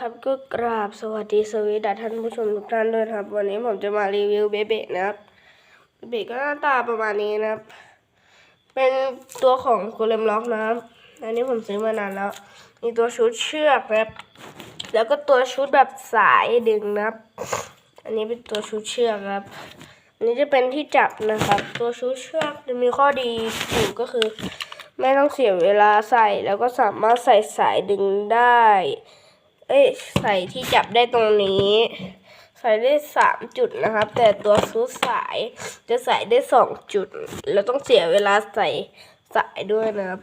นะครับก็กราบสวัสดีสวีดัท่านผู้ชมทุกท่านด้วยนะครับ วันนี้ผมจะมารีวิวเบเบนะครับเบเบก็หน้าตาประมาณนี้นะครับ เป็นตัวของโกเลมล็อกนะครับอันนี้ผมซื้อมานานแล้ว มีตัวชุดเชือกนะครับแล้วก็ตัวชุดแบบสายดึงนะครับ อันนี้เป็นตัวชุดเชือกครับ อันนี้จะเป็นที่จับนะครับ ตัวชุดเชือกจะมีข้อดีอยู่ก็คือ ไม่ต้องเสียเวลาใส่แล้วก็สามารถใส่สายดึงได้ เอ้ยใส่ที่จับได้ตรงนี้ ใส่ได้สามจุดนะครับ แต่ตัวชุดสายจะใส่ได้สองจุด แล้วต้องเสียเวลาใส่สายด้วยนะครับ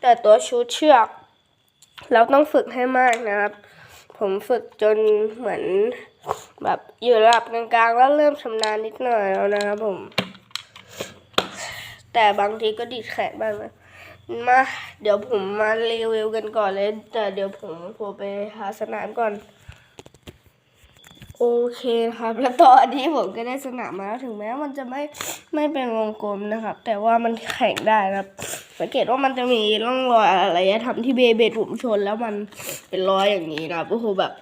แต่ตัวชุดเชือก เราต้องฝึกให้มากนะครับ ผมฝึกจนเหมือน แบบอยู่ระดับกลางๆแล้วเริ่มชำนาญนิดหน่อยแล้วนะครับผม แต่บางทีก็ดีดแขนบ้างนะ มาเดี๋ยวผมมารีวิวกันก่อนเลยแต่เดี๋ยวผมผมไปหาสนามก่อน โอเคครับ แล้วตอนนี้ผมก็ได้สนามมาแล้วถึงแม้มันจะไม่ไม่เป็นวงกลมนะครับ แต่ว่ามันแข่งได้นะครับ สังเกตว่ามันจะมีร่องรอยอะไรทำที่เบเบดผมชนแล้วมันเป็นรอยอย่างนี้นะโอ้โหแบบ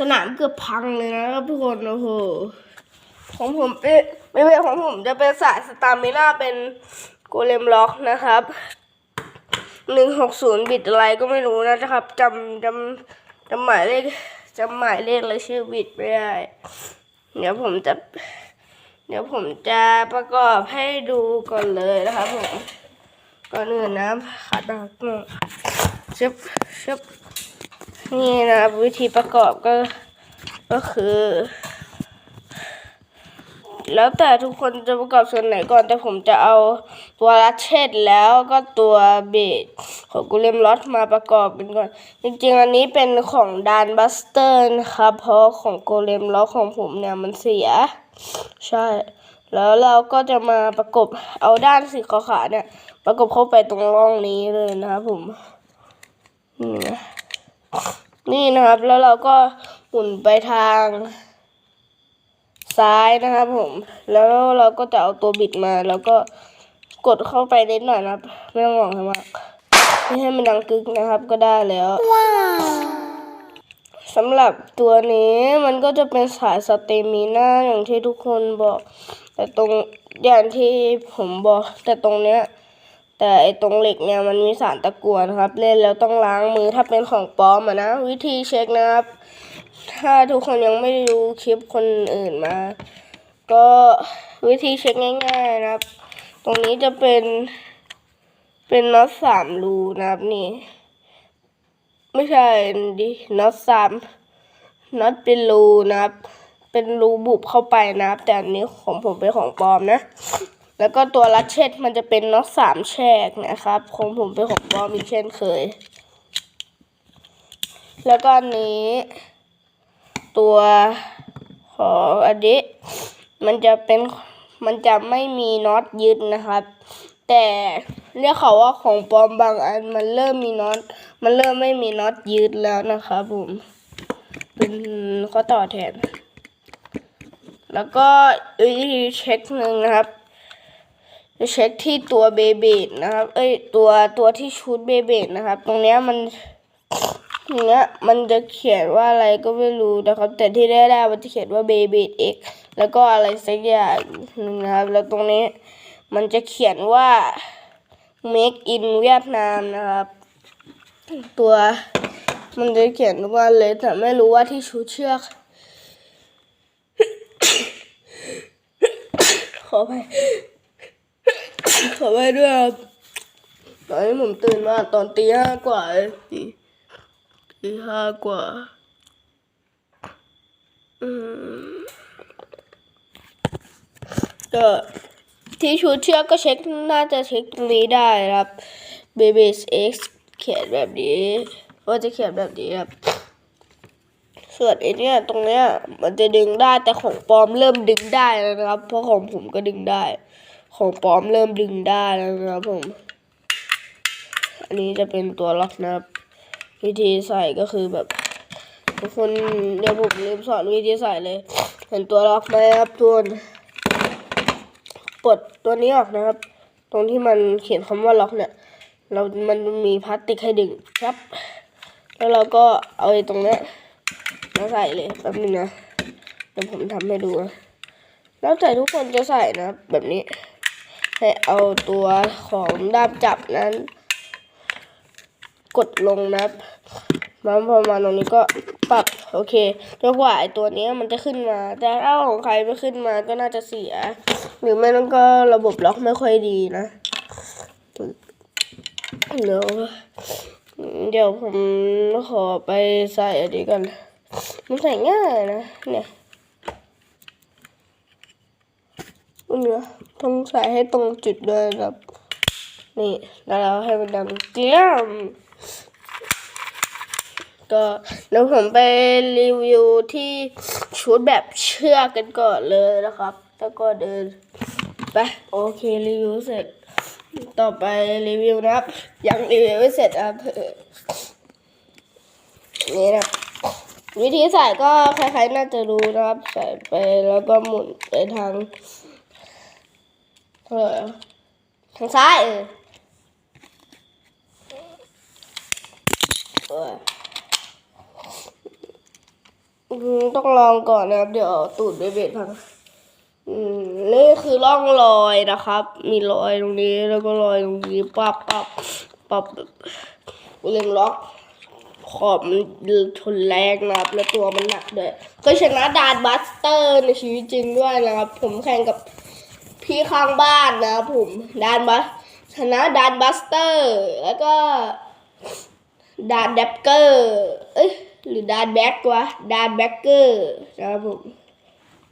สนามเกือบพังเลยนะครับทุกคนโอ้โหของผมเป็นไม่เป็นของผมจะเป็นสายสตาร์มิน่าเป็นโกเลมล็อกนะครับ หนึ่งหกศูนย์บิตอะไรก็ไม่รู้นะครับจำจำจำหมายเลขจำหมายเลขและชื่อบิตไม่ได้ เดี๋ยวผมจะ เดี๋ยวผมจะประกอบให้ดูก่อนเลยนะครับผมก่อนอื่นนะขาดากหน่อชึบชึบนี่นะวิธีประกอบก็ก็คือ แล้วแต่ทุกคนจะประกอบส่วนไหนก่อนแต่ผมจะเอาตัวรัชเชตแล้วก็ตัวเบสของกูเลมลอตมาประกอบกันก่อน จริงๆอันนี้เป็นของดานบัสเตอร์นะครับเพราะของโกเลมลอตของผมเนี่ยมันเสีย ใช่ แล้วเราก็จะมาประกบเอาด้านสีขาวๆเนี่ย ประกบเข้าไปตรงร่องนี้เลยนะครับผมนี่นะครับแล้วเราก็หมุนไปทาง ซ้ายนะครับผม แล้วเราก็จะเอาตัวบิดมา แล้วก็กดเข้าไปนิดหน่อยนะครับ ไม่ต้องหวังให้มากไม่ให้มันดังกึกนะครับก็ได้แล้วสำหรับตัวนี้มันก็จะเป็นสายสเตมิน่าอย่างที่ทุกคนบอก แต่ตรงอย่างที่ผมบอก แต่ตรงเนี้ยแต่ไอตรงเหล็กเนี่ยมันมีสารตะกั่วนะครับ เล่นแล้วต้องล้างมือถ้าเป็นของปลอมอะนะ วิธีเช็คนะครับ ถ้าทุกคนยังไม่ได้ดูคลิปคนอื่นมา ก็วิธีเช็คง่าย ๆนะครับ ตรงนี้จะเป็นเป็นน็อตสามรูนะครับนี่ ไม่ใช่ดิน็อตสามน็อตเป็นรูนะครับ เป็นรูบุบเข้าไปนะครับ แต่อันนี้ของผมเป็นของปลอมนะ แล้วก็ตัวรัดเช็ดมันจะเป็นน็อตสามแฉกนะครับของผมเป็นของปลอมอีกเช่นเคย แล้วก็อันนี้ ตัวของอันนี้มันจะเป็นมันจะไม่มีน็อตยึดนะครับ แต่เรียกเขาว่าของปลอมบางอันมันเริ่มมีน็อตมันเริ่มไม่มีน็อตยึดแล้วนะครับผมเป็นข้อต่อแทน แล้วก็วิธีเช็คหนึ่งนะครับเช็คที่ตัวเบเบดนะครับ เอ้ยตัวตัวที่ชุดเบเบดนะครับ ตรงเนี้ยมัน เนี้ยมันจะเขียนว่าอะไรก็ไม่รู้นะครับ แต่ที่ได้ได้มันจะเขียนว่าเบเบดเอกแล้วก็อะไรสักอย่างหนึ่งนะครับ แล้วตรงนี้มันจะเขียนว่า make in เวียดนามนะครับ ตัวมันจะเขียนว่าเลยแต่ไม่รู้ว่าที่ชูเชือกขอไปขอไปด้วยครับตอนนี้ผมตื่นมาตอนตีห้ากว่าเลย ตีตีห้ากว่า อืมก็ที่ชูเชือกก็เช็คน่าจะเช็คตรงนี้ได้ครับ b b s x เขียนแบบนี้ก็จะเขียนแบบนี้ครับ ส่วนไอเนี้ยตรงเนี้ยมันจะดึงได้แต่ของปลอมเริ่มดึงได้แล้วนะครับ เพราะของผมก็ดึงได้ ของปลอมเริ่มดึงได้แล้วนะครับผม อันนี้จะเป็นตัวล็อกนะครับ วิธีใส่ก็คือแบบทุกคนเดี๋ยวผมลืมสอนวิธีใส่เลย เห็นตัวล็อกไหมครับทุกคนปลดตัวนี้ออกนะครับ ตรงที่มันเขียนคำว่าล็อกเนี่ย เรามันมีพลาสติกให้ดึงครับ แล้วเราก็เอาไอ้ตรงนี้มาใส่เลยแป๊บนึงนะเดี๋ยวผมทำให้ดูนะแล้วแต่ทุกคนจะใส่นะแบบนี้ให้เอาตัวของด้ามจับนั้น กดลงนะครับแล้วพอมาตรงนี้ก็ปรับโอเคจนกว่าไอตัวนี้มันจะขึ้นมา แต่ถ้าของใครไม่ขึ้นมาก็น่าจะเสีย หรือไม่นั้นก็ระบบล็อกไม่ค่อยดีนะเดี๋ยวเดี๋ยวผมขอไปใส่อันนี้กันมันใส่ง่ายนะเนี่ยเนื้อต้องใส่ให้ตรงจุดด้วยนะครับ นี่แล้วเราให้มันดังเจี๊ยมก็เดี๋ยวผมไปรีวิวที่ชุดแบบเชือกกันก่อนเลยนะครับ แล้วก็เดินไปโอเครีวิวเสร็จ ต่อไปรีวิวนะครับ ยังรีวิวไม่เสร็จครับนี่นะวิธีใส่ก็ใครๆน่าจะรู้นะครับ ใส่ไปแล้วก็หมุนไปทางเท่าไหร่อทางซ้ายเออเออ อืม ต้องลองก่อนนะครับ เดี๋ยวตูดเบเบ็ดพังนี่คือร่องรอยนะครับ มีรอยตรงนี้แล้วก็รอยตรงนี้ปับปับปับเล็งล็อก ขอบมันทนแรงนะครับ แล้วตัวมันหนักด้วยก็ชนะดานบัสเตอร์ในชีวิตจริงด้วยนะครับ ผมแข่งกับพี่ข้างบ้านนะครับผมดานบัสชนะดานบัสเตอร์ แล้วก็ ดานแดบเกอร์ เอ้ย หรือดานแบ็กวะดานแบ็กเกอร์นะครับผม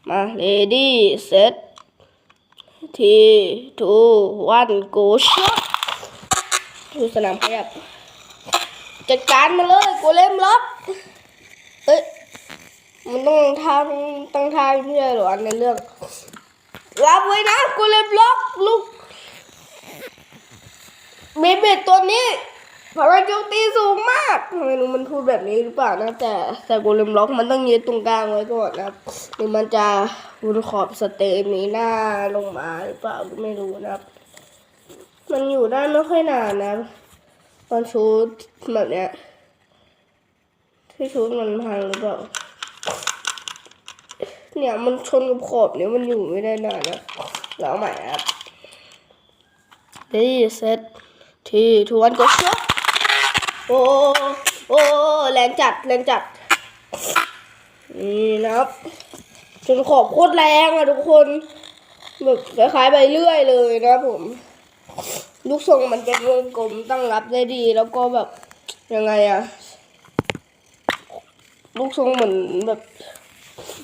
มาเลดี้เซตทีทูวันโกชดูสนามขยับ จัดการมาเลยโกเลมล็อกเอ้ย มันต้องทำต้องทำไม่ใช่เหรอในเรื่อง รับไว้นะโกเลมล็อกลูกเบเบ็ดตัวนี้ พลังโจมตีสูงมากทำไมรู้มันพูดแบบนี้หรือเปล่านะแต่แต่โกเลมล็อกมันต้องยึดตรงกลางไว้ก่อนนะครับหรือมันจะบนขอบสเตนนี้หน้าลงมาหรือเปล่าก็ไม่รู้นะครับ มันอยู่ได้ไม่ค่อยนานนะตอนชูดแบบเนี้ยที่ชูดมันพังหรือเปล่าเนี่ยมันชนกับขอบเนี่ยมันอยู่ไม่ได้นานนะแล้วใหม่ครับนี่เซตทีทวนก็เชก โอ้โอ้แรงจัดแรงจัด นี่นะครับจนขอบโคตรแรงอะทุกคนแบบคล้ายๆใบเลื่อยเลยนะผม ลูกทรงมันเป็นวงกลมตั้งรับได้ดี แล้วก็แบบยังไงอะลูกทรงเหมือนแบบ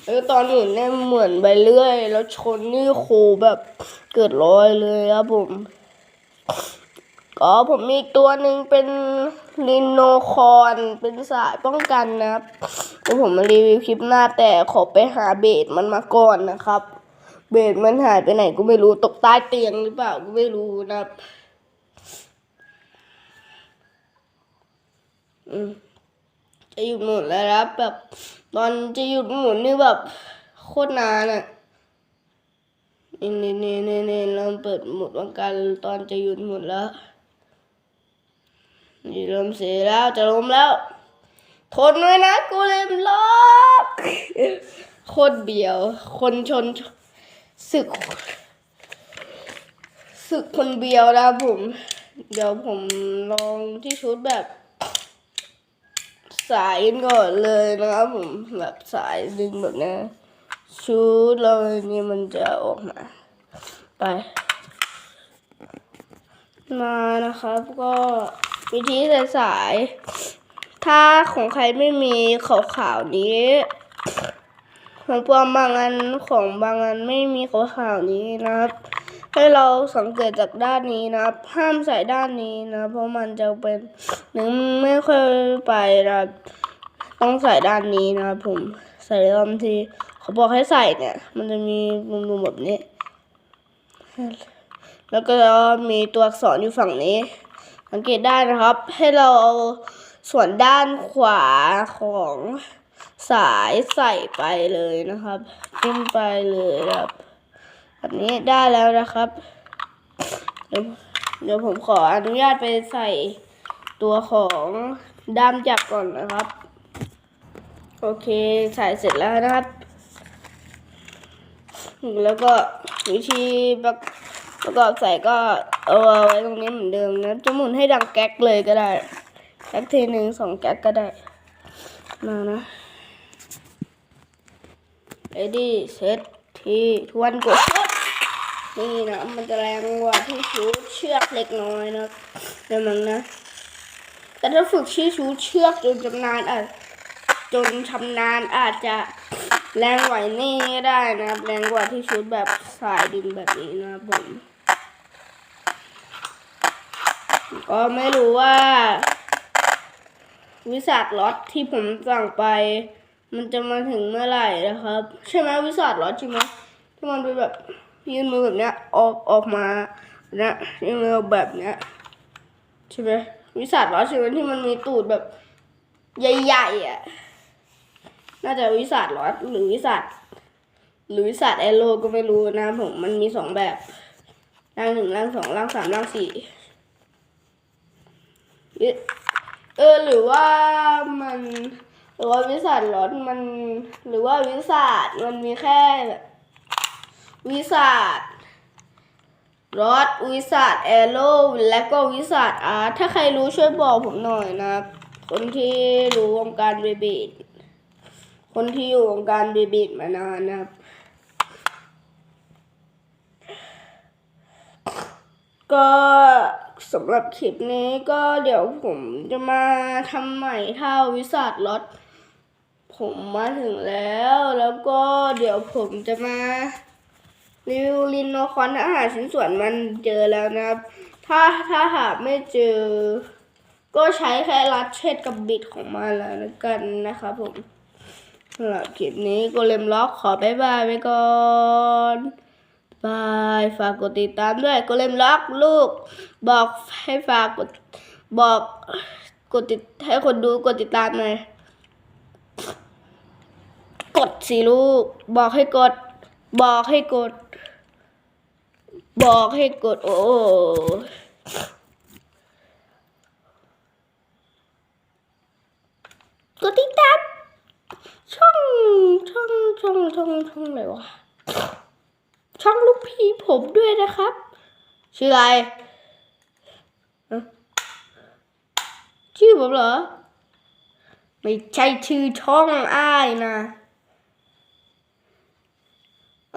เออตอนหมุนเนี่ยเหมือนใบเลื่อย แล้วชนนี่โคแบบเกิดรอยเลยครับผม ก็ผมมีอีกตัวหนึ่งเป็นลินโนคอนเป็นสายป้องกันนะครับผมมารีวิวคลิปหน้าแต่ขอไปหาเบสมันมาก่อนนะครับ เบสมันหายไปไหนก็ไม่รู้ตกใต้เตียงหรือเปล่าก็ไม่รู้นะครับอืมจะหยุดหมุนแล้วครับแบบตอนจะหยุดหมุนนี่แบบโคตรนานอะนี่นี่นี่นี่นี่เราเปิดหมุดวังกันตอนจะหยุดหมุนแล้ว นี่เริ่มเสียแล้วจะล้มแล้ว ทนไว้นะกูเลยมล็อกโคตรเบียว คนชนศึกศึกคนเบียวนะผม เดี๋ยวผมลองที่ชุดแบบ สายก่อนเลยนะครับผมแบบสายดึงแบบนี้ชุดเรานี่มันจะออกมาไป มานะครับก็ วิธีใส่สายถ้าของใครไม่มีขาวขาวๆนี้ ของปลอมบางอันของบางอันไม่มีขาวขาวๆนี้นะครับ ให้เราสังเกตจากด้านนี้นะครับ ห้ามใส่ด้านนี้นะ เพราะมันจะเป็นหนึ่งไม่ค่อยไปนะครับต้องใส่ด้านนี้นะครับผมใส่ตอนที่เขาบอกให้ใส่เนี่ย มันจะมีมุมๆแบบนี้ แล้วก็มีตัวอักษรอยู่ฝั่งนี้ สังเกตได้นะครับ ให้เราเอาส่วนด้านขวาของสายใส่ไปเลยนะครับขึ้นไปเลยครับแบบนี้ได้แล้วนะครับ เดี๋ยวผมขออนุญาตไปใส่ตัวของด้ามจับก่อนนะครับ โอเคใส่เสร็จแล้วนะครับ แล้วก็วิธีประ ประกอบใส่ก็เอาไว้ตรงนี้เหมือนเดิมนะจะหมุนให้ดังแก๊กเลยก็ได้แก๊กทีหนึ่งสองแก๊กก็ได้มานะ ready set ทีทวนกดชุดนี่นะมันจะแรงกว่าที่ชูเชือกเล็กน้อยนะเดี๋ยวมันนะแต่ถ้าฝึกชี้ชูเชือกจนชำนาญอาจจนชำนาญอาจจะแรงไหวนี่ก็ได้นะครับ แรงกว่าที่ชุดแบบสายดินแบบนี้นะครับผม ก็ไม่รู้ว่า วิสัทล็อตที่ผมสั่งไป มันจะมาถึงเมื่อไหร่นะครับ ใช่ไหมวิสัทล็อตใช่ไหมที่มันเป็นแบบยื่นมือแบบเนี้ยออกออกมานี่ยยื่นมือแบบเนี้ยใช่ไหมวิสัทล็อตใช่ไหมที่มันมีตูดแบบ ใหญ่ๆอะน่าจะวิสัทล็อตหรือวิสัทหรือวิสัทแอโร่ก็ไม่รู้นะผมมันมีสองแบบร่างหนึ่งร่างสองร่างสามร่างสี่ เออหรือว่ามันหรือว่าวิสัทรถมัน หรือว่าวิสัทมันมีแค่วิสัทรถวิสัทแอโร่และก็วิสัทอาร์ถ้าใครรู้ช่วยบอกผมหน่อยนะครับคนที่รู้วงการเบบีดคนที่อยู่วงการเบบีดมานานนะครับ ก็ สำหรับคลิปนี้ก็เดี๋ยวผมจะมาทำใหม่เท่าวิสัทรถผมมาถึงแล้ว แล้วก็เดี๋ยวผมจะมารีวิวลินโนคอนอาหารชิ้นส่วนมันเจอแล้วนะครับ ถ้าถ้าหาไม่เจอ ก็ใช้แค่รัดเช็ดกับบิดของมันแล้วกันนะครับผมสำหรับคลิปนี้โกเลมล็อกขอบายบายไปก่อน บายฝากกดติดตามด้วยกดเล่มล็อกลูก บอกให้ฝากกดบอกกดติดให้คนดูกดติดตามหน่อยกดสิลูก บอกให้กด บอกให้กด บอกให้กด โอ้กดติดตามช่องช่องช่องช่องช่องอะไรวะ ช่องลูกพี่ผมด้วยนะครับ ชื่ออะไร ชื่อผมเหรอ ไม่ใช่ชื่อช่องอ้ายนะ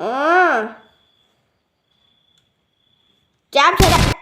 อ๋อจับเถอ